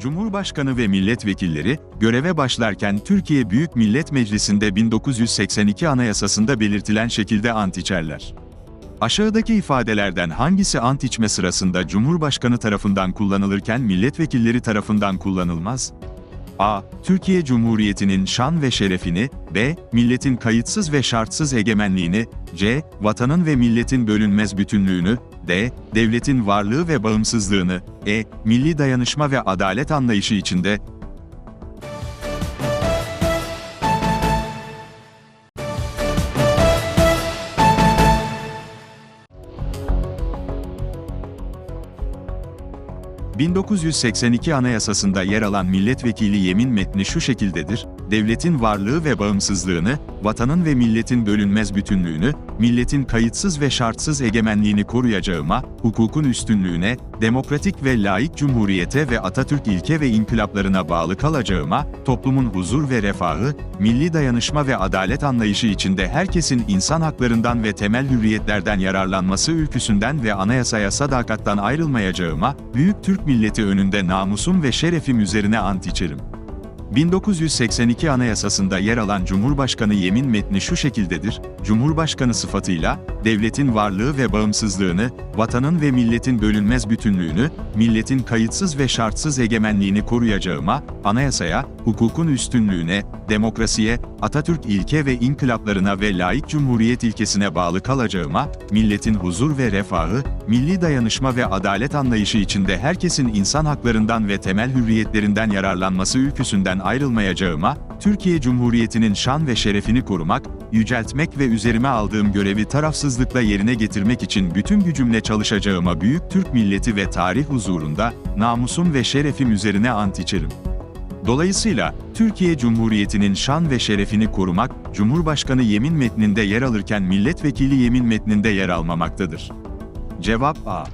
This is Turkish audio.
Cumhurbaşkanı ve milletvekilleri, göreve başlarken Türkiye Büyük Millet Meclisi'nde 1982 Anayasasında belirtilen şekilde ant içerler. Aşağıdaki ifadelerden hangisi ant içme sırasında Cumhurbaşkanı tarafından kullanılırken milletvekilleri tarafından kullanılmaz? A. Türkiye Cumhuriyeti'nin şan ve şerefini, B. Milletin kayıtsız ve şartsız egemenliğini, C. Vatanın ve milletin bölünmez bütünlüğünü, D. Devletin varlığı ve bağımsızlığını, E. Milli dayanışma ve adalet anlayışı içinde, ...1982 Anayasasında yer alan milletvekili yemin metni şu şekildedir, devletin varlığı ve bağımsızlığını, vatanın ve milletin bölünmez bütünlüğünü, milletin kayıtsız ve şartsız egemenliğini koruyacağıma, hukukun üstünlüğüne, demokratik ve laik cumhuriyete ve Atatürk ilke ve inkılaplarına bağlı kalacağıma, toplumun huzur ve refahı, milli dayanışma ve adalet anlayışı içinde herkesin insan haklarından ve temel hürriyetlerden yararlanması ülküsünden ve anayasaya sadakattan ayrılmayacağıma, büyük Türk milleti önünde namusum ve şerefim üzerine ant içerim. 1982 Anayasasında yer alan Cumhurbaşkanı yemin metni şu şekildedir, Cumhurbaşkanı sıfatıyla, devletin varlığı ve bağımsızlığını, vatanın ve milletin bölünmez bütünlüğünü, milletin kayıtsız ve şartsız egemenliğini koruyacağıma, anayasaya, hukukun üstünlüğüne, demokrasiye, Atatürk ilke ve inkılaplarına ve laik cumhuriyet ilkesine bağlı kalacağıma, milletin huzur ve refahı, milli dayanışma ve adalet anlayışı içinde herkesin insan haklarından ve temel hürriyetlerinden yararlanması ülküsünden ayrılmayacağıma, Türkiye Cumhuriyeti'nin şan ve şerefini korumak, yüceltmek ve üzerime aldığım görevi tarafsızlıkla yerine getirmek için bütün gücümle çalışacağıma büyük Türk milleti ve tarih huzurunda, namusum ve şerefim üzerine ant içerim. Dolayısıyla, Türkiye Cumhuriyeti'nin şan ve şerefini korumak, Cumhurbaşkanı yemin metninde yer alırken milletvekili yemin metninde yer almamaktadır. Cevap A.